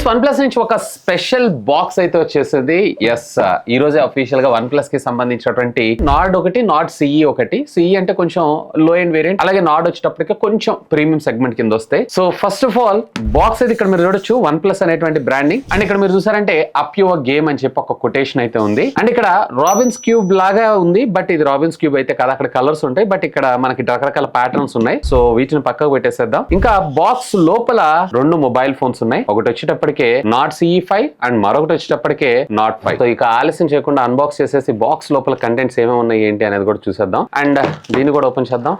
Friends one plus నుంచి ఒక special box అయితే వచ్చేసింది. ఎస్ ఈ రోజే అఫీషియల్గా వన్ ప్లస్కి సంబంధించినటువంటి నాడ్ ఒకటి నాడ్ సిఈ ఒకటి. సిఈ అంటే కొంచెం లో ఎండ్ వేరియంట్ అలాగే నాడ్ వచ్చేటప్పటికి కొంచెం ప్రీమియం సెగ్మెంట్ కింద వస్తాయి. So first of all box అయితే ఇక్కడ మీరు చూడొచ్చు. వన్ ప్లస్ అనేటువంటి బ్రాండింగ్ అండ్ ఇక్కడ మీరు చూసారంటే అప్ యువర్ గేమ్ అని చెప్పి ఒక కొటేషన్ అయితే ఉంది. అండ్ ఇక్కడ రాబిన్స్ క్యూబ్ లాగా ఉంది. బట్ ఇది రాబిన్స్ క్యూబ్ అయితే కాదు. అక్కడ కలర్స్ ఉంటాయి. బట్ ఇక్కడ మనకి రకరకాల ప్యాటర్న్స్ ఉన్నాయి. సో వీటిని పక్కకు పెట్టేసేద్దాం. ఇంకా బాక్స్ లోపల రెండు మొబైల్ ఫోన్స్ ఉన్నాయి. ఒకటి వచ్చేటప్పటికే నాట్ సిఈ ఫైవ్ అండ్ మరొకటి వచ్చేటప్పటికే నాట్ ఫైవ్ సో ఇక ఆలస్యం చేయకుండా అన్బాక్స్ చేసేసి బాక్స్ లోపల కంటెంట్స్ ఏమేమి ఉన్నాయి ఏంటి అనేది కూడా చూసేద్దాం. అండ్ uh, దీన్ని కూడా ఓపెన్ చేద్దాం.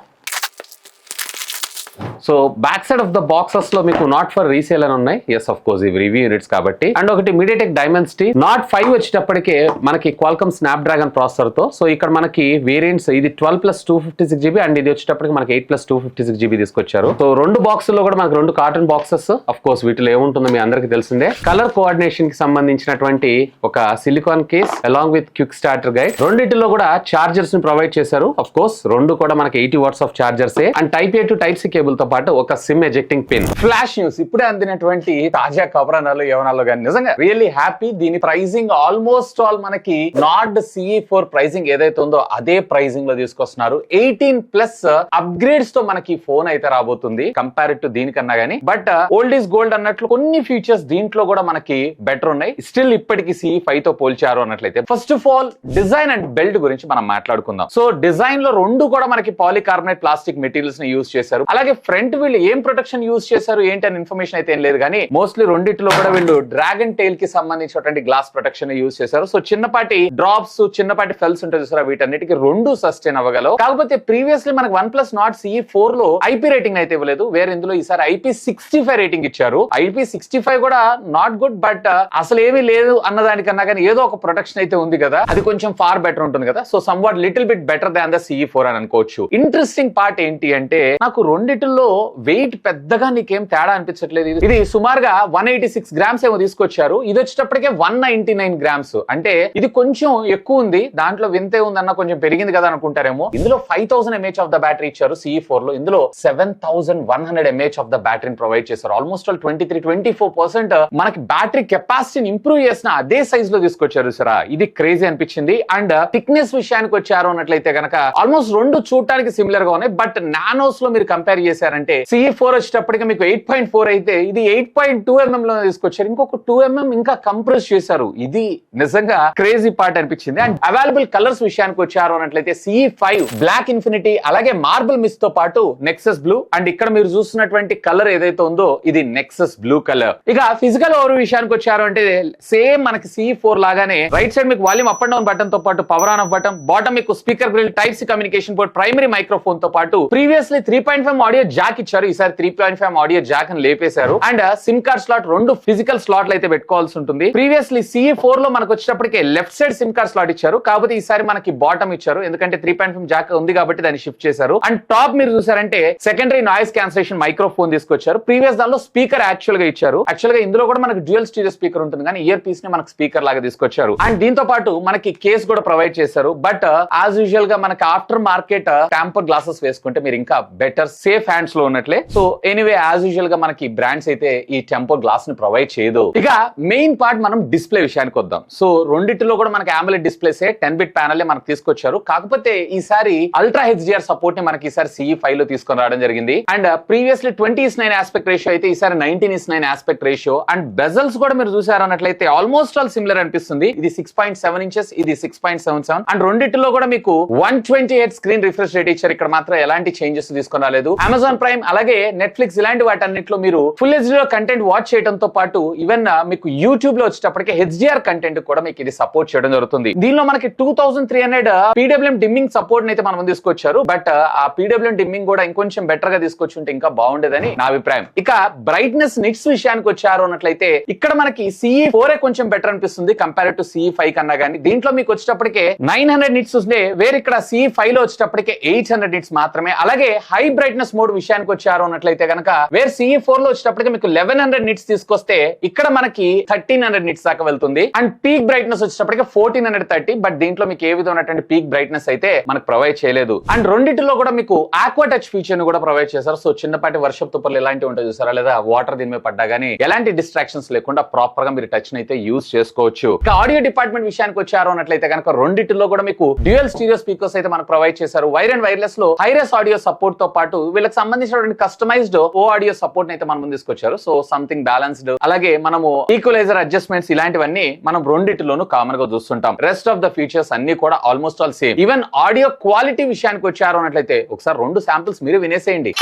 So back side of the బాక్సెస్లో మీకు నాట్ ఫర్ రీసేల్ అని ఉన్నాయి. ఎస్ ఆఫ్ కోర్స్ ఇవి రివ్యూ యూనిట్స్ కాబట్టి. అండ్ ఒకటి మీడియాటెక్ డైమెన్సిటీ నాట్ ఫైవ్ వచ్చేటప్పటికే మనకి క్వాల్కమ్ స్నాప్ డ్రాగన్ ప్రాసెసర్తో. సో ఇక్కడ మనకి వేరియంట్స్ ఇది twelve plus two fifty six GB and ఇది వచ్చేటప్పటికి మనకి eight plus two fifty six GB తీసుకొచ్చారు. సో రెండు బాక్స్లో కూడా మనకి రెండు కార్టన్ బాక్సెస్ ఆఫ్ కోర్స్ వీటిలో ఏముంటుందో మీ అందరికి తెలిసిందే. కలర్ కోఆర్డినేషన్కి సంబంధించినటువంటి ఒక silicone case along with quick starter guide రెండింటిలో కూడా చార్జర్స్ని ప్రొవైడ్ చేశారు. ఆఫ్ కోర్స్ రెండు కూడా మనకి eighty watts of chargers and type A to type C కేబుల్తో పాటు ఒక SIM ejecting pin flash news ఇప్పుడే అందినటువంటి తాజా కబరానాలు యవనాలు కానీ నిజంగా రియల్లీ హ్యాపీ దీని ప్రైజింగ్ ఆల్మోస్ట్ ఆల్ మనకి నార్డ్ సిఈ ఫోర్ ప్రైజింగ్ ఏదైతే ఉందో అదే ప్రైజింగ్లో తీసుకొస్తున్నారు. ఎయిటీన్ ప్లస్ అప్గ్రేడ్స్తో మనకి ఫోన్ అయితే రాబోతుంది. కంపేర్ టు దీనికన్నా గానీ. బట్ ఓల్డ్ ఈస్ గోల్డ్ అన్నట్లు కొన్ని ఫీచర్స్ దీంట్లో కూడా మనకి బెటర్ ఉన్నాయి. స్టిల్ ఇప్పటికి సిఈ ఫైవ్తో పోల్చారు అన్నట్లయితే. First of all design and build గురించి మనం మాట్లాడుకుందాం. సో డిజైన్లో రెండు కూడా మనకి పాలికార్బనేట్ ప్లాస్టిక్ మెటీరియల్స్ని యూస్ చేశారు. అలాగే ఫ్రంట్ వీళ్ళు ఏం ప్రొటెక్షన్ యూస్ చేశారు ఏంటి అని ఇన్ఫర్మేషన్ అయితే ఏం లేదు. కానీ మోస్ట్లీ రెండిట్లో కూడా వీళ్ళు డ్రాగన్ టైల్కి సంబంధించినటువంటి గ్లాస్ ప్రొటెక్షన్ యూస్ చేశారు. సో చిన్నపాటి డ్రాప్స్ చిన్నపాటి ఫెల్స్ ఉంటాయి చూసారా? వీటన్నిటికి రెండు సస్టైన్ అవ్వగలవు. కాకపోతే ప్రీవియస్లీ మనకి వన్ ప్లస్ నాట్ సిఈ ఫోర్లో ఐపీ రేటింగ్ అయితే ఇవ్వలేదు. వేరే ఇందులో ఈసారి ఐపీ సిక్స్టీ ఫైవ్ రేటింగ్ ఇచ్చారు. ఐపీ సిక్స్టీ ఫైవ్ కూడా నాట్ గుడ్ బట్ అసలు ఏమీ లేదు అన్నదానికన్నా కానీ ఏదో ఒక ప్రొటెక్షన్ అయితే ఉంది కదా. అది కొంచెం ఫార్ బెటర్ ఉంటుంది కదా. So somewhat little bit better than the CE four అని అనుకోవచ్చు. ఇంట్రెస్టింగ్ పార్ట్ ఏంటి అంటే నాకు రెండిటిల్లో వెయిట్ పెద్దగా నీకేం తేడా అనిపించట్లేదు? ఇది- ఇది సుమారుగా వన్ ఎయిటీ సిక్స్ గ్రామ్స్ ఏమో తీసుకొచ్చారు. ఇది వచ్చేటప్పటికే వన్ నైన్టీ నైన్ గ్రామ్స్ అంటే ఇది కొంచెం ఎక్కువ ఉంది. దాంట్లో వింతే ఉందన్న కొంచెం పెరిగింది కదా అనుకుంటారేమో. ఇందులో five thousand mAh of the battery ఇచ్చారు సిఈ ఫోర్లో. ఇందులో seven thousand one hundred mAh of the బ్యాటరీని ప్రొవైడ్ చేశారు. Almost all twenty three twenty four percent మనకి బ్యాటరీ కెపాసిటీని ఇంప్రూవ్ చేసిన అదే సైజ్లో తీసుకొచ్చారు సరా. ఇది క్రేజీ అనిపించింది. అండ్ థిక్నెస్ విషయానికి వచ్చారు అన్నట్లయితే కనుక ఆల్మోస్ట్ రెండు చూడటానికి సిమిలర్గా ఉన్నాయి. బట్ నానోస్లో మీరు కంపేర్ చేశారంటే సిఈ ఫోర్ వచ్చేటప్పటికి మీకు ఎయిట్ పాయింట్ ఫోర్ అయితే ఇది ఎయిట్ పాయింట్ టూ ఎంఎం లో తీసుకొచ్చారు. ఇంకొక టూ ఎంఎం ఇంకా కంప్రెస్ చేశారు. ఇది నిజంగా క్రేజీ పార్ట్ అనిపించింది. అండ్ అవైలబుల్ కలర్స్ విషయానికి వచ్చారు అన్నట్లయితే సిఈ ఫైవ్ బ్లాక్ ఇన్ఫినిటీ అలాగే మార్బుల్ మిస్తో పాటు నెక్సస్ బ్లూ అండ్ ఇక్కడ మీరు చూస్తున్నటువంటి కలర్ ఏదైతే ఉందో ఇది నెక్సస్ బ్లూ కలర్ ఇక ఫిజికల్ ఓవర్ విషయానికి వచ్చారు అంటే సేమ్ మనకి సిఈ ఫోర్ లాగానే రైట్ సైడ్ మీకు వాల్యూమ్ అప్ అండ్ డౌన్ బటన్తో పాటు power on off button bottom మీకు speaker grill type C communication board primary మైక్రోఫోన్తో పాటు previously three point five audio jack ఇచ్చారు. ఈసారి three point five audio jack అని లేపేశారు. అండ్ సిమ్ కార్డ్ స్లాట్ రెండు physical స్లాట్లు అయితే పెట్టుకోవాల్సి ఉంటుంది. ప్రీవియస్లీ సిఈ ఫోర్లో మనకు వచ్చేటప్పటికే left side SIM card slot ఇచ్చారు. కాకపోతే ఈసారి మనకి బాటమ్ ఇచ్చారు. ఎందుకంటే త్రీ పాయింట్ ఫైవ్ జాక్ ఉంది కాబట్టి దాన్ని షిఫ్ట్ చేశారు. అండ్ టాప్ మీరు చూసారంటే సెకండరీ నాయిస్ క్యాన్సలేషన్ మైక్రోఫోన్ తీసుకొచ్చారు. ప్రీవియస్ దానిలో స్పీకర్ యాక్చువల్గా ఇచ్చారు. యాక్చువల్గా ఇందులో కూడా మనకి డ్యూయల్ స్టీరియో స్పీకర్ ఉంటుంది. కానీ ఇయర్ పీస్ని మనకి స్పీకర్ లాగా తీసుకొచ్చారు. అండ్ దీంతో పాటు మనకి కేస్ కూడా ప్రొవైడ్ చేశారు. బట్ యాజ్ యూజువల్గా మనకి ఆఫ్టర్ మార్కెట్ టెంపర్ గ్లాసెస్ వేసుకుంటే మీరు ఇంకా బెటర్ సేఫ్ హ్యాండ్స్ లో ఉన్నట్లే. సో ఎనీవే యాజ్ యూజువల్గా మనకి బ్రాండ్స్ అయితే ఈ టెంపో గ్లాస్ని ప్రొవైడ్ చేయదు. ఇక మెయిన్ పార్ట్ మనం డిస్ప్లే విషయానికి వద్దాం. సో రెండింటిలో కూడా మనకి AMOLED displays ten bit panel మనకి తీసుకొచ్చారు. కాకపోతే ఈసారి అల్ట్రా హెచ్డిఆర్ సపోర్ట్ని మనకి ఈసారి సిఈ ఫైవ్లో తీసుకొని రావడం జరిగింది. And previously twenty is nine aspect ratio అయితే ఈసారి nineteen is nine aspect ratio and bezels కూడా మీరు చూసారన్నట్లయితే ఆల్మోస్ట్ ఆల్ సిమిలర్ అనిపిస్తుంది. ఇది సిక్స్ పాయింట్ సెవెన్ ఇంచెస్ ఇది six point seven seven and రెండింటిలో కూడా మీకు one twenty eight screen refresh rate ఇచ్చారు. ఇక్కడ మాత్రం ఎలాంటి చేంజెస్ తీసుకురాలేదు అమెజాన్ ప్రైమ్ అలాగే నెట్ఫ్లిక్స్ ఇలాంటి వాటన్నిటిలో మీరు ఫుల్ హెచ్డీలో కంటెంట్ వాచ్ చేయడంతో పాటు ఈవెన్ మీకు యూట్యూబ్లో వచ్చేటప్పటికి హెచ్డిఆర్ కంటెంట్ కూడా మీకు ఇది సపోర్ట్ చేయడం జరుగుతుంది. దీనిలో మనకి two thousand three hundred PWM dimming support అయితే మనం తీసుకొచ్చారు. బట్ ఆ పీడబ్ల్యూఎం డిమ్మింగ్ కూడా ఇంకొంచెం బెటర్గా తీసుకొచ్చి ఉంటే ఇంకా బాగుండేదని నా అభిప్రాయం. ఇక బ్రైట్నెస్ నిట్స్ విషయానికి వచ్చారు అన్నట్లయితే ఇక్కడ మనకి సిఈ ఫోర్ కొంచెం బెటర్ అనిపిస్తుంది కంపేర్ టు సిఈ ఫైవ్ కన్నా కానీ దీంట్లో మీకు వచ్చేటప్పటికే నైన్ హండ్రెడ్ నిట్స్ ఉంటే వేరే ఇక్కడ సిఈ ఫైవ్లో వచ్చేటప్పటికే ఎయిట్ హండ్రెడ్ నిట్స్ మాత్రమే. అలాగే హై బ్రైట్నెస్ మోడ్ విషయం విషయానికి వచ్చారు అన్నట్లయితే కనుక వేర్ సిఈ ఫోర్లో వచ్చేటప్పటికి మీకు లెవెన్ హండ్రెడ్ నిట్స్ తీసుకొస్తే ఇక్కడ మనకి థర్టీన్ హండ్రెడ్ నిట్స్ దాకా వెళ్తుంది. అండ్ పీక్ బ్రైట్నెస్ వచ్చేటప్పటికి ఫోర్టీన్ హండ్రెడ్ థర్టీ బట్ దీంట్లో మీకు ఏ విధమైనటువంటి పీక్ బ్రైట్నెస్ అయితే మనకు ప్రొవైడ్ చేయలేదు. అండ్ రెండింటిలో కూడా మీకు ఆక్వా టచ్ ఫీచర్ని కూడా ప్రొవైడ్ చేశారు. సో చిన్నపాటి వర్షపు తుపర్లు ఎలాంటివి ఉంటాయి చూసారా? లేదా వాటర్ దీని మీద పడ్డా గానీ ఎలాంటి డిస్ట్రాక్షన్స్ లేకుండా ప్రాపర్గా మీరు టచ్ అయితే యూస్ చేసుకోవచ్చు. ఆడియో డిపార్ట్మెంట్ విషయానికి వచ్చారు అన్నట్లయితే కనుక రెండింటిలో కూడా మీకు డ్యూయల్ స్టీరియో స్పీకర్స్ అయితే మనకు ప్రొవైడ్ చేశారు. వైర్ అండ్ వైర్లెస్లో హైరెస్ ఆడియో సపోర్ట్తో పాటు వీళ్ళకి సంబంధించి సంబంధించినటువంటి కస్టమైజ్డ్ ఓ ఆడియో సపోర్ట్ అయితే మనం ముందు తీసుకొచ్చారు. సో సంథింగ్ బ్యాలెన్స్డ్ అలాగే మనము ఈక్వలైజర్ అడ్జస్ట్మెంట్స్ ఇలాంటివన్నీ మనం రెండింటిలోనూ కామన్గా చూస్తుంటాం. రెస్ట్ ఆఫ్ ద ఫీచర్స్ అన్ని కూడా almost all same even audio quality విషయానికి వచ్చారు అన్నట్లయితే ఒకసారి రెండు శాంపిల్స్ మీరు వినేసేయండి.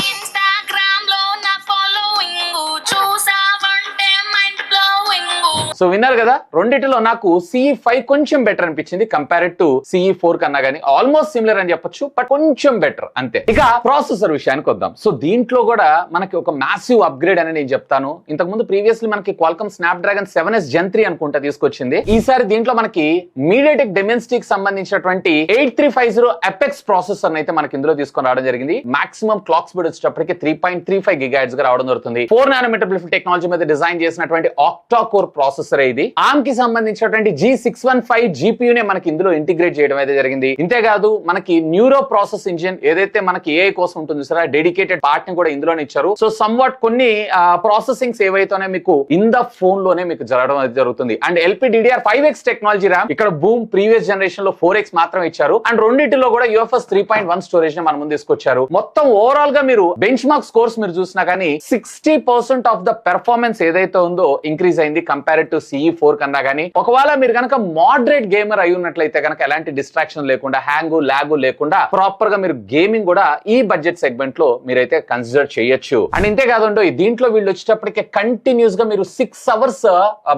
సో విన్నారు కదా రెండిటిలో నాకు సిఈ ఫైవ్ కొంచెం బెటర్ అనిపించింది కంపేర్డ్ టు సిఈ ఫోర్ కన్నా గానీ. ఆల్మోస్ట్ సిమిలర్ అని చెప్పొచ్చు బట్ కొంచెం బెటర్ అంతే. ఇక ప్రాసెసర్ విషయానికి వద్దాం. సో దీంట్లో కూడా మనకి ఒక మ్యాసివ్ అప్గ్రేడ్ అని నేను చెప్తాను. ఇంతకు ముందు ప్రీవియస్లీ మనకి Qualcomm Snapdragon seven s gen three అనుకుంటా తీసుకొచ్చింది. ఈసారి దీంట్లో మనకి మీడియాటెక్ డెమెన్స్టిక్ సంబంధించినటువంటి eight three five zero Apex processor అయితే మనకి ఇందులో తీసుకొని రావడం జరిగింది. మాక్సిమం క్లాక్ స్పీడ్ వచ్చేటప్పటికి త్రీ పాయింట్ త్రీ ఫైవ్ గిగాట్స్గా రావడం జరుగుతుంది. ఫోర్ నానోమీటర్ టెక్నాలజీ మీద డిజైన్ చేసినటువంటి ఆక్టా కోర్ ప్రాసెసర్ ఇది. ఆమ్కి సంబంధించినటువంటి G six one five GPU నే మనకి ఇందులో ఇంటిగ్రేట్ చేయడం అయితే జరిగింది. ఇంతేకాదు మనకి న్యూరో ప్రాసెస్ ఇంజిన్ ఏదైతే మనకి ఏఐ కోసం ఉంటుంది సరే డెడికేటెడ్ పార్ట్ని కూడా ఇందులోనే ఇచ్చారు. సో సమ్ వాట్ కొన్ని ప్రాసెసింగ్స్ ఏవైతేనే మీకు ఇన్ ద ఫోన్లోనే మీకు జరగడం జరుగుతుంది. And LPDDR five X technology RAM ఇక్కడ బూమ్ ప్రీవియస్ జనరేషన్లో ఫోర్ ఎక్స్ మాత్రమే ఇచ్చారు. అండ్ రెండింటిలో కూడా యూఎఫ్ఎస్ త్రీ పాయింట్ వన్ స్టోరేజ్ని మన ముందు తీసుకొచ్చారు. మొత్తం ఓవరాల్గా మీరు బెంచ్ మార్క్ స్కోర్స్ మీరు చూసినా కానీ sixty percent of the performance ఏదైతే ఉందో ఇంక్రీజ్ అయింది కంపేర్ టు సిఈ ఫోర్ కన్నా కానీ ఒకవేళ మీరు కనుక మోడరేట్ గేమర్ అయి ఉన్నట్లయితే కనుక ఎలాంటి డిస్ట్రాక్షన్ లేకుండా హ్యాంగ్ లాగు లేకుండా ప్రాపర్గా మీరు గేమింగ్ కూడా ఈ బడ్జెట్ సెగ్మెంట్లో మీరైతే కన్సిడర్ చేయొచ్చు. అండ్ ఇంతే కాదండో దీంట్లో వీళ్ళు వచ్చేటప్పటికే కంటిన్యూస్గా మీరు సిక్స్ అవర్స్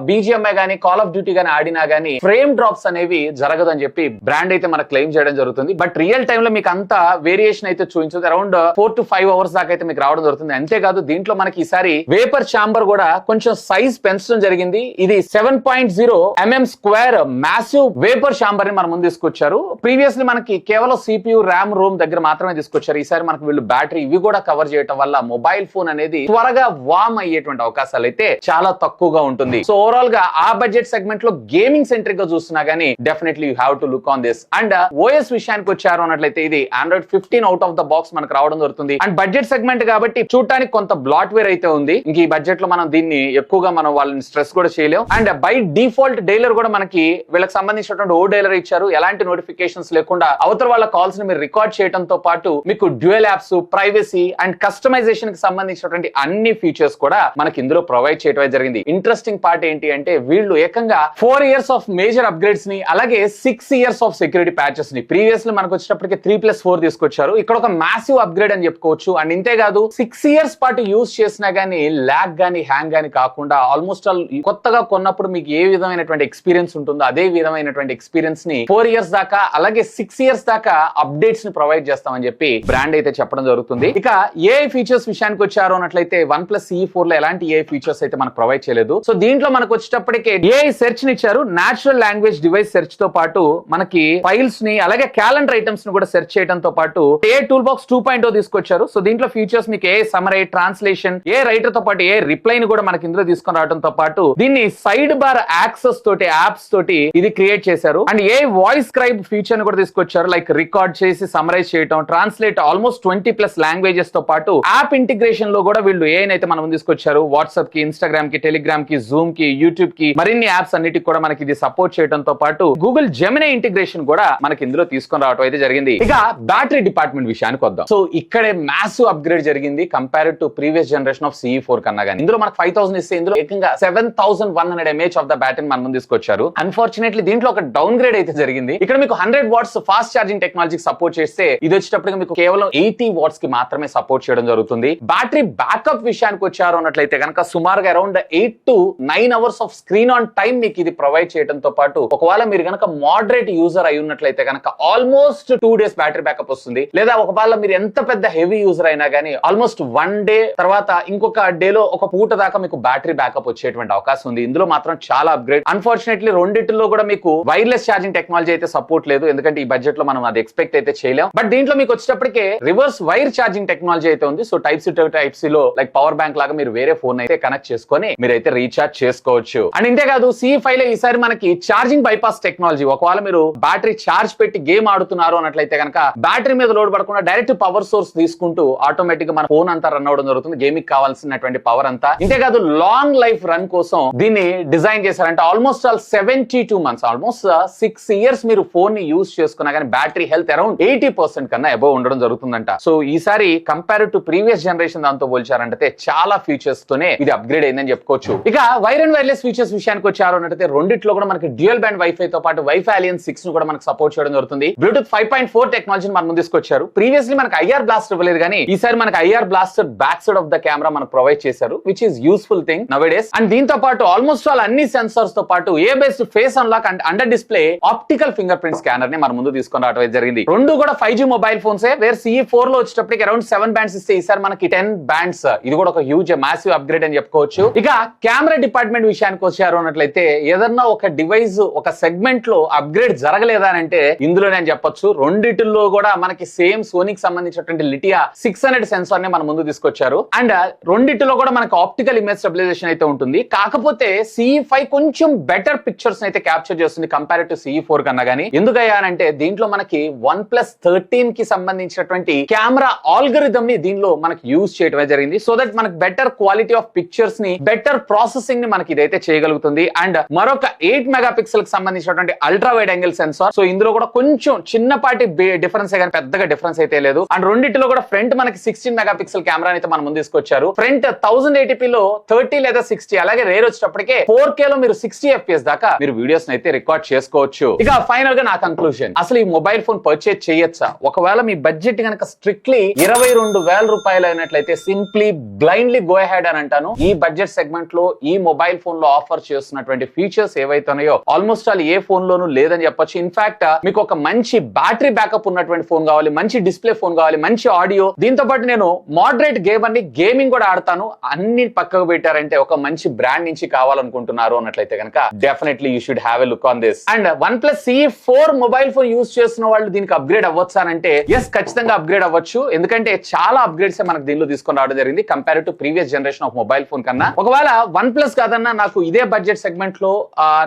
బీజిఎంఐ గానీ కాల్ ఆఫ్ డ్యూటీ గానీ ఆడినా గానీ ఫ్రేమ్ డ్రాప్స్ అనేవి జరగదని చెప్పి బ్రాండ్ అయితే మనకు క్లెయిమ్ చేయడం జరుగుతుంది. బట్ రియల్ టైమ్లో మీకు అంత వేరియేషన్ అయితే చూపించదు. Around four to five hours దాకా అయితే మీకు రావడం జరుగుతుంది. అంతేకాదు దీంట్లో మనకి ఈసారి వేపర్ చాంబర్ కూడా కొంచెం సైజ్ పెంచడం జరిగింది. ఇది seven point zero mm square massive vapour షాంబర్ని మన ముందు తీసుకొచ్చారు. ప్రీవియస్లీ మనకి కేవలం సిపియు ర్యామ్ రోమ్ దగ్గర మాత్రమే తీసుకొచ్చారు. ఈసారి మనకి వీళ్ళు బ్యాటరీ ఇవి కూడా కవర్ చేయడం వల్ల మొబైల్ ఫోన్ అనేది త్వరగా వామ్ అయ్యేటువంటి అవకాశాలు అయితే చాలా తక్కువగా ఉంటుంది. సో ఓవరాల్గా ఆ బడ్జెట్ సెగ్మెంట్లో గేమింగ్ సెంట్రిక్గా చూస్తున్నా గానీ definitely you have to look on this and OS విషయానికి వచ్చారు అన్నట్లయితే ఇది Android fifteen out of the box మనకు రావడం జరుగుతుంది. అండ్ బడ్జెట్ సెగ్మెంట్ కాబట్టి చూడటానికి కొంత బ్లాట్ వేర్ అయితే ఉంది. ఇంక ఈ బడ్జెట్లో మనం దీన్ని ఎక్కువగా మనం వాళ్ళని స్ట్రెస్ కూడా అండ్ బై డిఫాల్ట్ డైలర్ కూడా మనకి వీళ్ళకి సంబంధించినటువంటి ఓ డైలర్ ఇచ్చారు. ఎలాంటి నోటిఫికేషన్స్ లేకుండా అవతల వాళ్ళ కాల్స్ని మీరు రికార్డ్ చేయడంతో పాటు మీకు డ్యూయల్ యాప్స్ ప్రైవసీ అండ్ కస్టమైజేషన్కి సంబంధించినటువంటి అన్ని ఫీచర్స్ కూడా మనకి ఇందులో ప్రొవైడ్ చేయడం జరిగింది. ఇంట్రెస్టింగ్ పార్ట్ ఏంటి అంటే వీళ్ళు ఏకంగా ఫోర్ ఇయర్స్ ఆఫ్ మేజర్ అప్గ్రేడ్స్ని అలాగే సిక్స్ ఇయర్స్ ఆఫ్ సెక్యూరిటీ ప్యాచెస్ని. ప్రీవియస్లీ మనకు వచ్చేటప్పటికి త్రీ ప్లస్ ఫోర్ తీసుకొచ్చారు. ఇక్కడ ఒక మ్యాసివ్ అప్గ్రేడ్ అని చెప్పుకోవచ్చు. అండ్ ఇంతే కాదు సిక్స్ ఇయర్స్ పాటు యూస్ చేసినా గానీ ల్యాగ్ గానీ హ్యాంగ్ గానీ కాకుండా ఆల్మోస్ట్ ఆల్ కొత్తగా కొన్నప్పుడు మీకు ఏ విధమైనటువంటి ఎక్స్పీరియన్స్ ఉంటుందో అదే విధమైనటువంటి ఎక్స్పీరియన్స్ని ఫోర్ ఇయర్స్ దాకా అలాగే సిక్స్ ఇయర్స్ దాకా అప్డేట్స్ని ప్రొవైడ్ చేస్తామని చెప్పి బ్రాండ్ అయితే చెప్పడం జరుగుతుంది. ఇక ఏ ఫీచర్స్ విషయానికి వచ్చారు అన్నట్లయితే వన్ ప్లస్ ఈ ఫోర్లో ఎలాంటి ఏ ఫీచర్స్ అయితే మనకు ప్రొవైడ్ చేయలేదు. సో దీంట్లో మనకు వచ్చేటప్పటికే ఏ సెర్చ్ని ఇచ్చారు. నేచురల్ లాంగ్వేజ్ డివైస్ సెర్చ్తో పాటు మనకి ఫైల్స్ని అలాగే క్యాలెండర్ ఐటమ్స్ని కూడా సెర్చ్ చేయడంతో పాటు AI toolbox two point తీసుకొచ్చారు. సో దీంట్లో ఫీచర్స్ మీకు ఏ సమరై ట్రాన్స్లేషన్ ఏ రైటర్తో పాటు ఏ రిప్లై ని కూడా మనకి ఇందులో తీసుకొని రావడంతో పాటు దీన్ని సైడ్ బార్ యాక్సెస్ తోటి యాప్స్ తోటి ఇది క్రియేట్ చేశారు. అండ్ ఏ వాయిస్ క్రైబ్ ఫీచర్ని కూడా తీసుకొచ్చారు. లైక్ రికార్డ్ చేసి సమరైజ్ చేయడం ట్రాన్స్లేట్ ఆల్మోస్ట్ ట్వంటీ ప్లస్ లాంగ్వేజెస్తో పాటు యాప్ ఇంటిగ్రేషన్లో కూడా వీళ్ళు ఏనైతే మనం తీసుకొచ్చారు వాట్సాప్కి ఇన్స్టాగ్రామ్కి టెలిగ్రామ్కి జూమ్కి యూట్యూబ్కి మరిన్ని యాప్స్ అన్నిటికి కూడా మనకి ఇది సపోర్ట్ చేయడంతో పాటు గూగుల్ జెమినీ ఇంటిగ్రేషన్ కూడా మనకి ఇందులో తీసుకొని రావడం అయితే జరిగింది. ఇక బ్యాటరీ డిపార్ట్మెంట్ విషయానికి వద్దాం. సో ఇక్కడే మ్యాసివ్ అప్గ్రేడ్ జరిగింది. Compare to previous generation of CE four కన్నా కానీ ఇందులో మనకు ఫైవ్ థౌసండ్ ఇస్తే ఇందులో ఏకంగా seven thousand one hundred mAh of the battery మన ముందు తీసుకొచ్చారు. అన్ఫార్చునేట్లీ దీంట్లో ఒక డౌన్ గ్రేడ్ అయితే జరిగింది. ఇక్కడ మీకు హండ్రెడ్ వాట్స్ ఫాస్ట్ ఛార్జింగ్ టెక్నాలజీకి సపోర్ట్ చేస్తే ఇది వచ్చేటప్పటికి మీకు కేవలం ఎయిటీ వాట్స్కి మాత్రమే సపోర్ట్ చేయడం జరుగుతుంది. బ్యాటరీ బ్యాకప్ విషయానికి వచ్చారు అన్నట్లయితే కనుక సుమారుగా around eight to nine hours of screen on time మీకు ఇది ప్రొవైడ్ చేయడంతో పాటు ఒకవేళ మీరు కనుక మోడరేట్ యూజర్ అయి ఉన్నట్లయితే కనుక almost two days battery backup వస్తుంది. లేదా ఒకవేళ మీరు ఎంత పెద్ద హెవీ యూజర్ అయినా కానీ ఆల్మోస్ట్ వన్ డే తర్వాత ఇంకొక డే లో ఒక పూట దాకా మీకు బ్యాటరీ బ్యాకప్ వచ్చేటువంటి అవకాశం ఉంది. ఇందులో మాత్రం చాలా అప్గ్రేడ్ అన్ఫార్చునేట్లీ రెండింటిలో కూడా మీకు వైర్లెస్ ఛార్జింగ్ టెక్నాలజీ అయితే సపోర్ట్ లేదు. ఎందుకంటే ఈ బడ్జెట్లో మనం అది ఎక్స్పెక్ట్ అయితే చేయలేం. బట్ దీంట్లో మీకు వచ్చేటప్పటికే రివర్స్ వైర్ ఛార్జింగ్ టెక్నాలజీ అయితే ఉంది. So type C type C లో లైక్ పవర్ బ్యాంక్ లాగా మీరు వేరే ఫోన్ అయితే కనెక్ట్ చేసుకొని మీరైతే రీఛార్జ్ చేసుకోవచ్చు. అండ్ ఇంతేకాదు సి ఫైవ్లో ఈసారి మనకి ఛార్జింగ్ బైపాస్ టెక్నాలజీ ఒకవేళ మీరు బ్యాటరీ ఛార్జ్ పెట్టి గేమ్ ఆడుతున్నారు అన్నట్లయితే కనుక బ్యాటరీ మీద లోడ్ పడకుండా డైరెక్ట్ పవర్ సోర్స్ తీసుకుంటూ ఆటోమేటిక్గా మన ఫోన్ అంతా రన్ అవడం జరుగుతుంది. గేమింగ్ కావాల్సినటువంటి పవర్ అంతా. ఇంతేకాదు లాంగ్ లైఫ్ రన్ కోసం దీన్ని డిజైన్ చేశారంటే almost all seventy two months almost six years మీరు ఫోన్ని యూస్ చేసుకున్నా కానీ battery health around eighty percent కన్నా అబౌవ్ ఉండడం జరుగుతుందంట. సో ఈసారి కంపేర్ టు ప్రీవియస్ జనరేషన్ దాంతో పోల్చారంటే చాలా ఫీచర్స్ తోనే ఇది అప్గ్రేడ్ అయిందని చెప్పుకోవచ్చు. ఇక వైర్ అండ్ వైర్లెస్ ఫీచర్స్ విషయానికి వచ్చారు అంటే రెండిట్లో కూడా మనకి డ్యూయల్ బ్యాండ్ వైఫై తో పాటు వైఫై అలియన్ సిక్స్ను కూడా మనకు సపోర్ట్ చేయడం జరుగుతుంది. బ్లూటూత్ ఫైవ్ పాయింట్ ఫోర్ టెక్నాలజీని మన ముందు తీసుకొచ్చారు ప్రీవియస్లీ మనకి ఐఆర్ బ్లాస్టర్ ఇవ్వలేదు కానీ ఈసారి మనకి IR blaster back side of the camera మనకు ప్రొవైడ్ చేశారు which is useful thing nowadays and దీంతో పాటు ఆల్మోస్ట్ ఆల్ అన్ని సెన్సార్స్తో పాటు AI based face unlock and under display optical fingerprint స్కానర్ని మన ముందు తీసుకొని రావడం జరిగింది. రెండు కూడా five G mobile phones where CE ఫోర్లో వచ్చేటప్పటికి అరౌండ్ సెవెన్ బ్యాండ్స్ ఇస్తే ఈసారి మనకి టెన్ బ్యాండ్స్ ఇది కూడా ఒక హ్యూజ్ మాసివ్ అప్గ్రేడ్ అని చెప్పుకోవచ్చు. ఇక కెమెరా డిపార్ట్మెంట్ విషయానికి వచ్చారు అన్నట్లయితే ఏదన్నా ఒక డివైస్ ఒక సెగ్మెంట్లో అప్గ్రేడ్ జరగలేదా అని అంటే ఇందులో నేను చెప్పొచ్చు. రెండిటిల్లో కూడా మనకి సేమ్ సోనీకి సంబంధించినటువంటి లిటియా సిక్స్ హండ్రెడ్ సెన్సార్ని మన ముందు తీసుకొచ్చారు. అండ్ రెండిటిలో కూడా మనకి ఆప్టికల్ ఇమేజ్ స్టెబిలైజేషన్ అయితే ఉంటుంది. కాకపోతే సిఈ ఫైవ్ కొంచెం బెటర్ పిక్చర్స్ అయితే క్యాప్చర్ చేస్తుంది కంపేర్ టు సిఈ ఫోర్ కన్నా గానీ. ఎందుకయ్యానంటే దీంట్లో మనకి వన్ ప్లస్ థర్టీన్కి సంబంధించినటువంటి కెమెరా ఆల్గరిథమ్ని దీనిలో మనకి యూజ్ చేయడమే జరిగింది. సో దట్ మనకి బెటర్ క్వాలిటీ ఆఫ్ పిక్చర్స్ని బెటర్ ప్రాసెసింగ్ని మనకి ఇదైతే చేయగలుగుతుంది. అండ్ మరొక ఎయిట్ మెగా పిక్సెల్కి సంబంధించినటువంటి ultra wide angle sensor so ఇందులో కూడా కొంచెం చిన్నపాటి డిఫరెన్స్ కానీ పెద్దగా డిఫరెన్స్ అయితే లేదు. అండ్ రెండింటిలో కూడా ఫ్రంట్ మనకి సిక్స్టీన్ మెగా పిక్సెల్ కెమెరా అయితే మనం ముందు తీసుకొచ్చారు. ఫ్రంట్ థౌసండ్లో థర్టీ లేదా సిక్స్టీ అలాగే రేర్ వచ్చేటప్పటికే ఫోర్ కే లో మీరు సిక్స్టీ ఎఫ్పిఎస్ దాకా మీరు వీడియోస్ అయితే రికార్డ్ చేసుకోవచ్చు. ఇక ఫైనల్గా నా కన్క్లూజన్ అసలు ఈ మొబైల్ ఫోన్ పర్చేజ్ చేయొచ్చా? ఒకవేళ మీ బడ్జెట్ కనుక స్ట్రిక్ట్లీ ఇరవై రెండు వేల రూపాయలు అయినట్లయితే సింప్లీ బ్లైండ్లీ గో హెడ్ అని అంటాను. ఈ బడ్జెట్ సెగ్మెంట్లో ఈ మొబైల్ ఫోన్లో ఆఫర్ చేస్తున్నటువంటి ఫీచర్స్ ఏవైతున్నాయో ఆల్మోస్ట్ ఆల్ ఏ ఫోన్ లోనూ లేదని చెప్పొచ్చు. ఇన్ఫాక్ట్ మీకు ఒక మంచి బ్యాటరీ బ్యాకప్ ఉన్నటువంటి ఫోన్ కావాలి మంచి డిస్ప్లే ఫోన్ కావాలి మంచి ఆడియో దీంతో పాటు నేను మోడరేట్ గేమ్ అని గేమింగ్ కూడా ఆడతాను. అన్ని పక్కకు పెట్టారంటే ఒక మంచి బ్రాండ్ నుంచి కావాలి. కావాలనుకుంటున్నారు అన్నట్లయితే కనుక definitely you should have a look on this and OnePlus CE four mobile phone use చేస్తున్న వాళ్ళు దీనికి అప్గ్రేడ్ అవ్వచ్చు అని అంటే ఎస్ ఖచ్చితంగా అప్గ్రేడ్ అవ్వచ్చు. ఎందుకంటే చాలా అప్గ్రేడ్స్ మనకు దీనిలో తీసుకొని రావడం జరిగింది compare to previous generation of mobile phone కన్నా. ఒకవేళ వన్ ప్లస్ కాదన్నా నాకు ఇదే బడ్జెట్ సెగ్మెంట్లో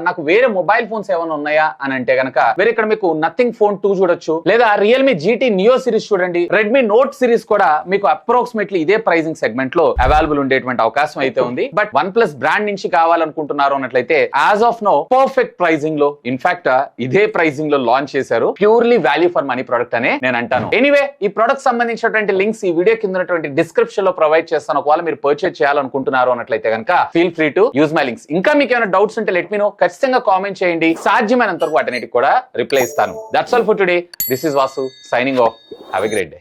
నాకు వేరే మొబైల్ ఫోన్స్ ఏమైనా ఉన్నాయా అని అంటే గనక వేరే ఇక్కడ మీకు నథింగ్ ఫోన్ టూ చూడొచ్చు. లేదా రియల్మీ జీటీ నియో సిరీస్ చూడండి. రెడ్మీ నోట్ సిరీస్ కూడా మీకు అప్రాక్సిమేట్లీ ఇదే ప్రైసింగ్ సెగ్మెంట్లో అవైలబుల్ ఉండేటువంటి అవకాశం అయితే ఉంది. బట్ వన్ ప్లస్ బ్రాండ్ నుంచి కావాలి కావాలనుకుంటున్నారు అన్నట్లయితే యాజ్ ఆఫ్ నో పర్ఫెక్ట్ ప్రైసింగ్లో ఇన్ఫాక్ట్ ఇదే ప్రైజింగ్లో లాంచ్ చేశారు. Purely value for money product అనే నేను అంటాను. ఎనీవే ఈ ప్రొడక్ట్ సంబంధించినటువంటి లింక్స్ ఈ వీడియో కింద ఉన్నటువంటి డిస్క్రిప్షన్లో ప్రొవైడ్ చేస్తాను. ఒకవేళ మీరు పర్చేజ్ చేయాలనుకుంటున్నారు అన్నట్లయితే కనుక feel free to use my links ఇంకా మీకు ఏమైనా డౌట్స్ ఉంటే లెట్ మీ నో ఖచ్చితంగా కామెంట్ చేయండి. సాధ్యమైనంత వరకు వాటిని కూడా రిప్లై ఇస్తాను. That's all for today this is Vasu signing off have a great day